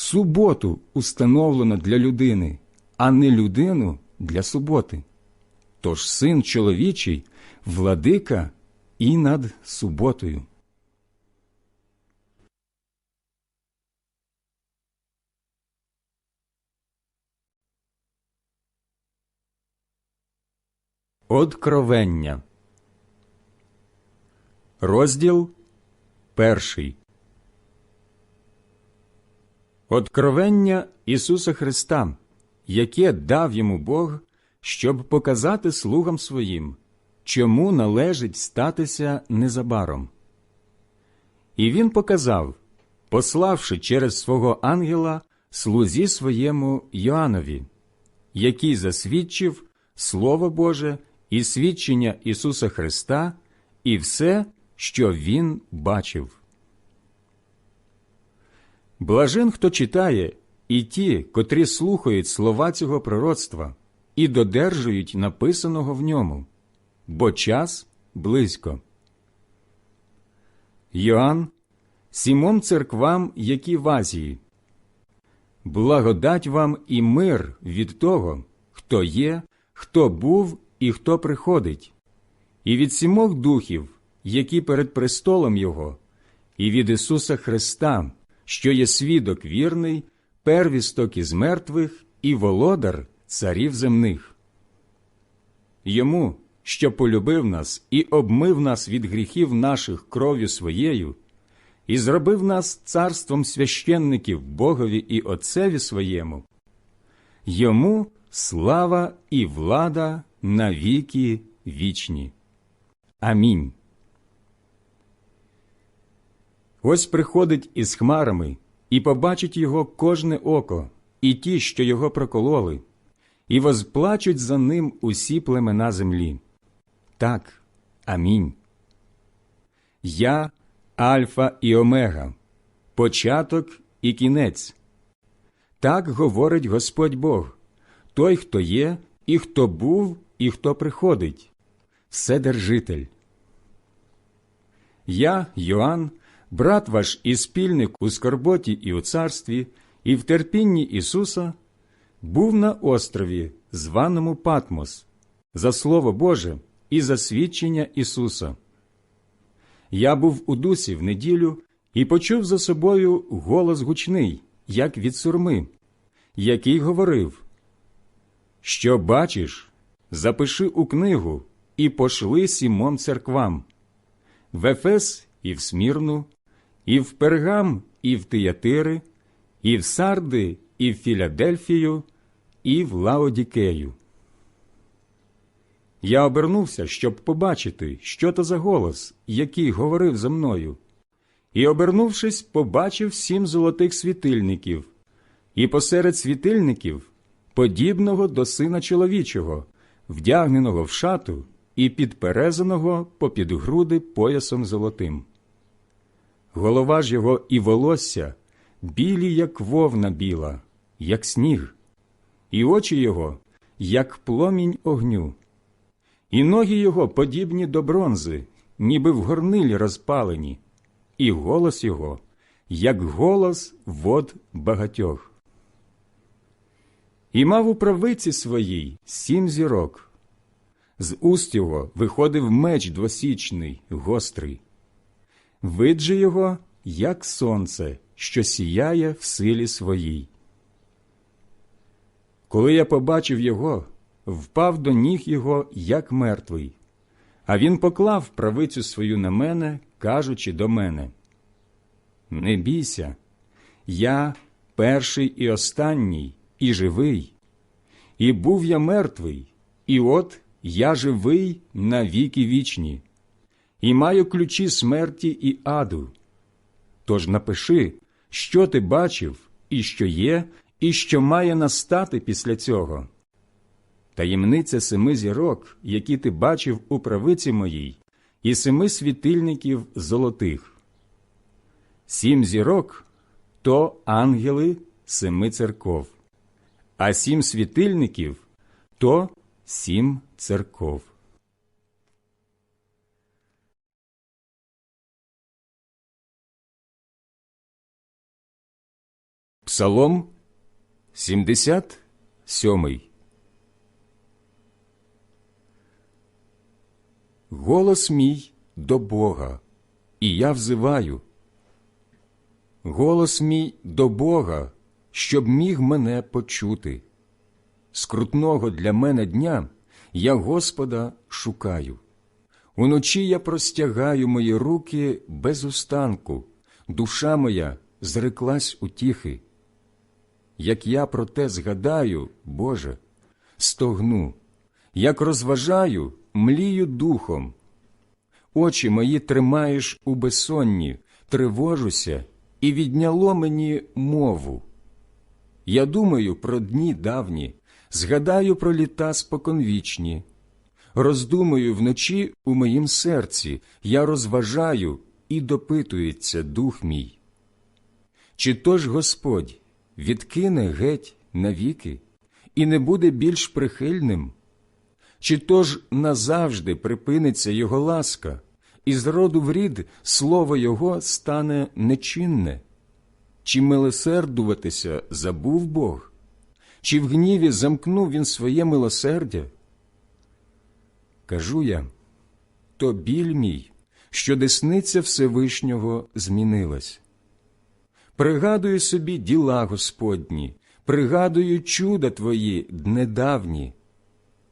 Суботу установлено для людини, а не людину для суботи. Тож син чоловічий, владика і над суботою. Откровення. Розділ перший. Откровення Ісуса Христа, яке дав йому Бог, щоб показати слугам своїм, чому належить статися незабаром. І він показав, пославши через свого ангела слузі своєму Йоаннові, який засвідчив Слово Боже і свідчення Ісуса Христа і все, що Він бачив. Блажен, хто читає, і ті, котрі слухають слова цього пророцтва і додержують написаного в ньому, бо час близько. Йоанн, сімом церквам, які в Азії. Благодать вам і мир від того, хто є, хто був і хто приходить, і від сімох духів, які перед престолом Його, і від Ісуса Христа, що є свідок вірний, первісток із мертвих і володар царів земних. Йому, що полюбив нас і обмив нас від гріхів наших кров'ю своєю, і зробив нас царством священників Богові і Отцеві своєму, йому слава і влада на віки вічні. Амінь. Ось приходить із хмарами, і побачить його кожне око, і ті, що його прокололи, і возплачуть за ним усі племена землі. Так, амінь. Я Альфа і Омега, початок і кінець. Так говорить Господь Бог, той, хто є, і хто був, і хто приходить, Вседержитель. Я, Йоанн, брат ваш і спільник у скорботі і у царстві, і в терпінні Ісуса, був на острові, званому Патмос, за Слово Боже і за свідчення Ісуса. Я був у дусі в неділю і почув за собою голос гучний, як від сурми, який говорив Що бачиш, запиши у книгу і пошли сімом церквам в Ефес і в Смірну, і в Пергам, і в Тиятири, і в Сарди, і в Філадельфію, і в Лаодікею. Я обернувся, щоб побачити, що то за голос, який говорив за мною, і, обернувшись, побачив сім золотих світильників, і посеред світильників, подібного до сина чоловічого, вдягненого в шату і підперезаного попід груди поясом золотим. Голова ж його і волосся білі, як вовна біла, як сніг, і очі його, як пломінь огню, і ноги його подібні до бронзи, ніби в горнилі розпалені, і голос його, як голос вод багатьох. І мав у правиці своїй сім зірок. З уст його виходив меч двосічний, гострий. Вид же його, як сонце, що сіяє в силі своїй. Коли я побачив його, впав до ніг його, як мертвий, а він поклав правицю свою на мене, кажучи до мене: Не бійся, я перший і останній, і живий, і був я мертвий, і от я живий на віки вічні і маю ключі смерті і аду. Тож напиши, що ти бачив, і що є, і що має настати після цього. таємниця семи зірок, які ти бачив у правиці моїй, і семи світильників золотих. Сім зірок то ангели семи церков, а сім світильників то сім церков. Псалом 77 Голос мій до Бога, і я взиваю. Голос мій до Бога, щоб міг мене почути. Скрутного для мене дня я Господа шукаю. Уночі я простягаю мої руки без устанку, душа моя зреклась утіхи. Як я про те згадаю, Боже, стогну, як розважаю, млію духом. Очі мої тримаєш у безсонні, тривожуся, і відняло мені мову. Я думаю про дні давні, згадаю про літа споконвічні. Роздумую вночі у моїм серці, я розважаю і допитується дух мій. Чи то ж Господь відкине геть навіки і не буде більш прихильним? Чи то ж назавжди припиниться його ласка, і з роду в рід слово Його стане нечинне? Чи милосердуватися забув Бог? Чи в гніві замкнув він своє милосердя? Кажу я, то біль мій, що десниця Всевишнього змінилась. Пригадую собі діла Господні, пригадую чуда Твої днедавні.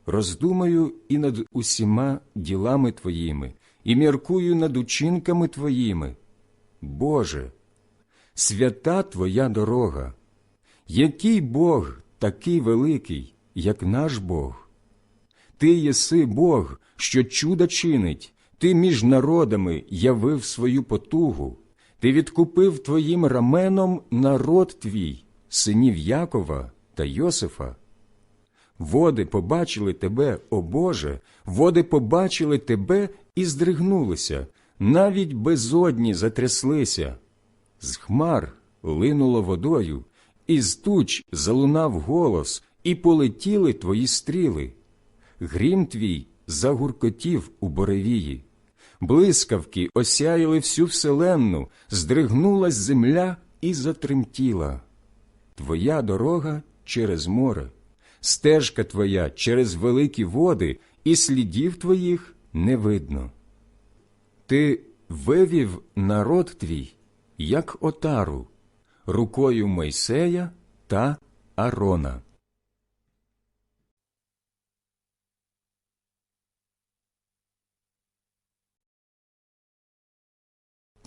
Роздумаю і над усіма ділами Твоїми, і міркую над учинками Твоїми. Боже, свята Твоя дорога, який Бог такий великий, як наш Бог? Ти єси Бог, що чуда чинить, ти між народами явив свою потугу, ти відкупив твоїм раменом народ твій, синів Якова та Йосифа. Води побачили тебе, о Боже, води побачили тебе і здригнулися, навіть безодні затряслися. З хмар линуло водою, і з туч залунав голос, і полетіли твої стріли. Грім твій загуркотів у боревії, блискавки осяяли всю вселенну, здригнулась земля і затремтіла. Твоя дорога через море, стежка твоя через великі води, і слідів твоїх не видно. Ти вивів народ твій, як отару, рукою Мойсея та Арона.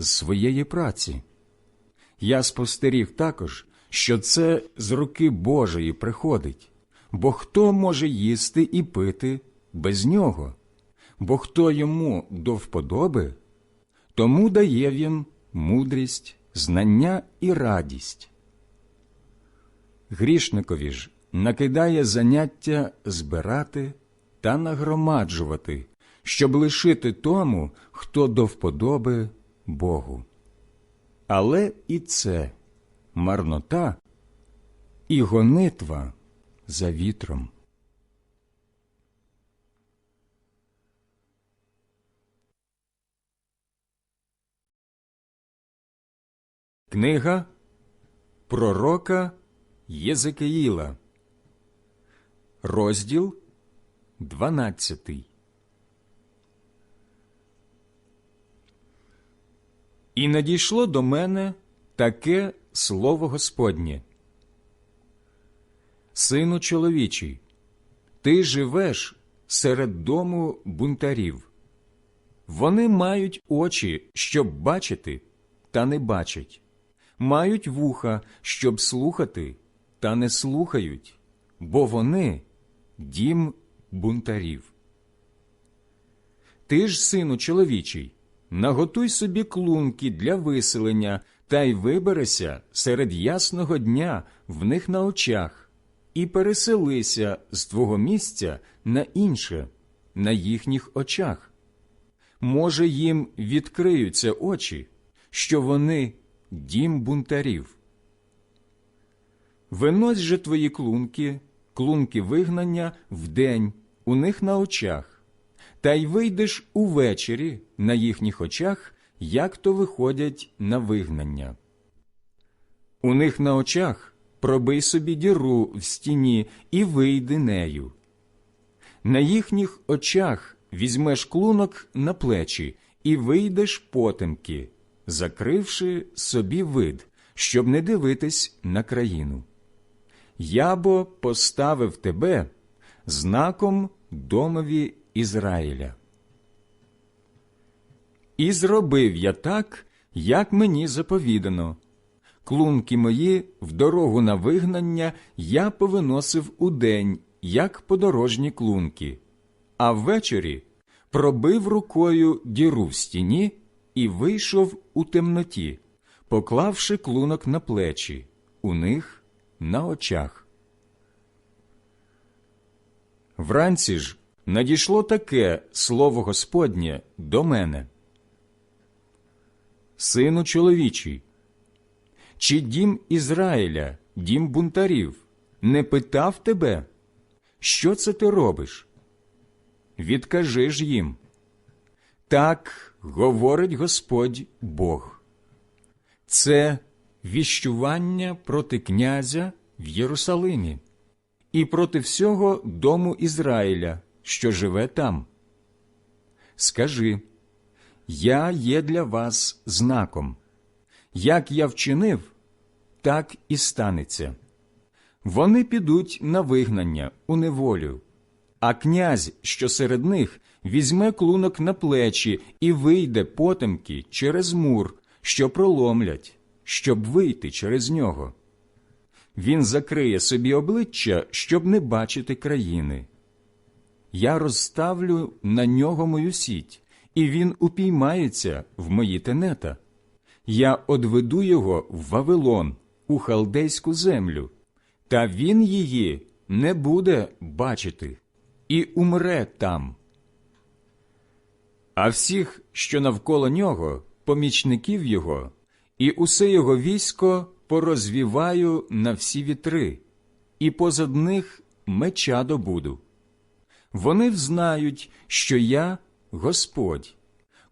з своєї праці. Я спостеріг також, що це з руки Божої приходить, бо хто може їсти і пити без нього, бо хто йому до вподоби, тому дає він мудрість, знання і радість. Грішникові ж накидає заняття збирати та нагромаджувати, щоб лишити тому, хто до вподоби Богу. Але і це марнота і гонитва за вітром. Книга Пророка Єзекиїла, розділ 12. І надійшло до мене таке слово Господнє. Сину чоловічий, ти живеш серед дому бунтарів. Вони мають очі, щоб бачити, та не бачать, мають вуха, щоб слухати, та не слухають, бо вони дім бунтарів. Ти ж, сину чоловічий, наготуй собі клунки для виселення та й виберися серед ясного дня в них на очах, і переселися з твого місця на інше, на їхніх очах. Може, їм відкриються очі, що вони дім бунтарів. Винось же твої клунки, клунки вигнання вдень у них на очах, та й вийдеш увечері на їхніх очах, як то виходять на вигнання. У них на очах пробий собі діру в стіні і вийди нею. На їхніх очах візьмеш клунок на плечі і вийдеш потемки, закривши собі вид, щоб не дивитись на країну. Я бо поставив тебе знаком домові Ізраїля. І зробив я так, як мені заповідано. Клунки мої в дорогу на вигнання я повиносив удень, як подорожні клунки, а ввечері пробив рукою діру в стіні і вийшов у темноті, поклавши клунок на плечі, у них на очах. Вранці ж надійшло таке слово Господнє до мене. Сину чоловічий, чи дім Ізраїля, дім бунтарів, не питав тебе, що це ти робиш? Відкажи ж їм. Так говорить Господь Бог. Це віщування проти князя в Єрусалимі і проти всього дому Ізраїля, що живе там. Скажи, я є для вас знаком. Як я вчинив, так і станеться. Вони підуть на вигнання у неволю, а князь, що серед них, візьме клунок на плечі і вийде потемки через мур, що проломлять, щоб вийти через нього. Він закриє собі обличчя, щоб не бачити країни. Я розставлю на нього мою сіть, і він упіймається в мої тенета. Я одведу його в Вавилон, у халдейську землю, та він її не буде бачити і умре там. А всіх, що навколо нього, помічників його, і усе його військо порозвіваю на всі вітри, і позад них меча добуду. Вони взнають, що я Господь,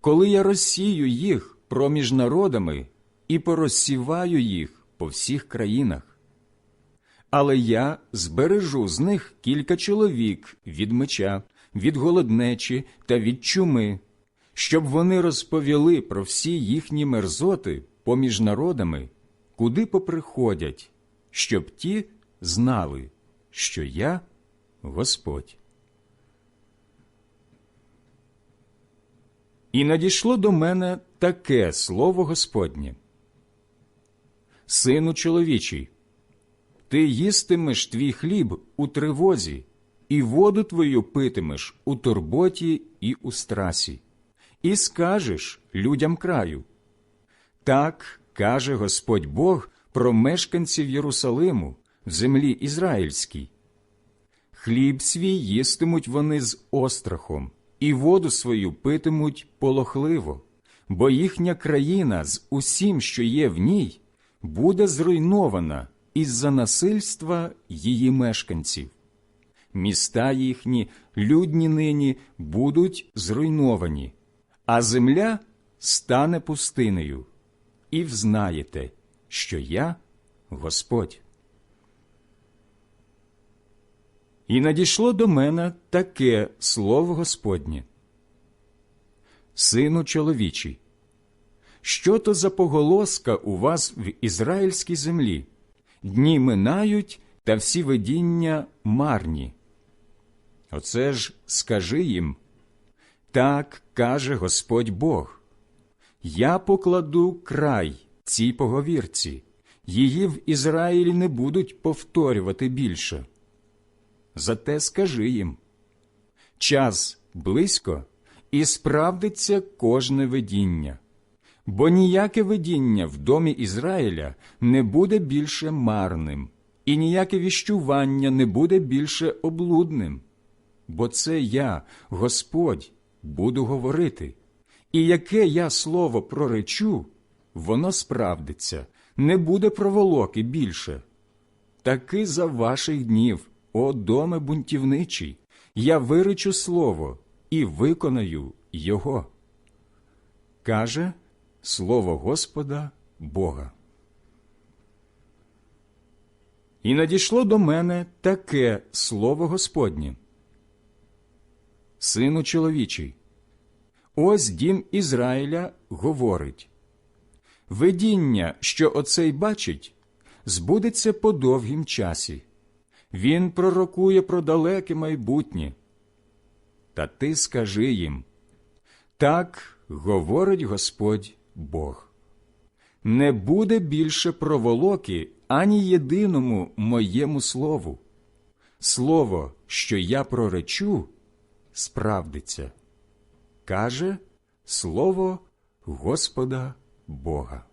коли я розсію їх проміж народами і порозсіваю їх по всіх країнах. Але я збережу з них кілька чоловік від меча, від голоднечі та від чуми, щоб вони розповіли про всі їхні мерзоти поміж народами, куди поприходять, щоб ті знали, що я Господь. І надійшло до мене таке слово Господнє. Сину чоловічий, ти їстимеш твій хліб у тривозі, і воду твою питимеш у турботі і у страсі, і скажеш людям краю. Так каже Господь Бог про мешканців Єрусалиму в землі Ізраїльській. Хліб свій їстимуть вони з острахом, і воду свою питимуть полохливо, бо їхня країна з усім, що є в ній, буде зруйнована із-за насильства її мешканців. Міста їхні, людні нині, будуть зруйновані, а земля стане пустинею. І взнаєте, що я Господь. І надійшло до мене таке слово Господнє. Сину чоловічий, що то за поголоска у вас в ізраїльській землі? Дні минають та всі видіння марні. Оце ж скажи їм так каже Господь Бог. Я покладу край цій поговірці, її в Ізраїлі не будуть повторювати більше. Зате скажи їм час близько і справдиться кожне видіння, бо ніяке видіння в домі Ізраїля не буде більше марним, і ніяке віщування не буде більше облудним. Бо це я, Господь, буду говорити, і яке я слово проречу, воно справдиться, не буде проволоки більше. Таки за ваших днів, о доме бунтівничий, я виречу слово і виконаю його. Каже слово Господа Бога. І надійшло до мене таке слово Господнє. Сину чоловічий, ось дім Ізраїля говорить видіння, що оцей бачить, збудеться по довгім часі. Він пророкує про далеке майбутнє. Та ти скажи їм так говорить Господь Бог. Не буде більше проволоки ані єдиному моєму слову. Слово, що я проречу, справдиться, каже слово Господа Бога.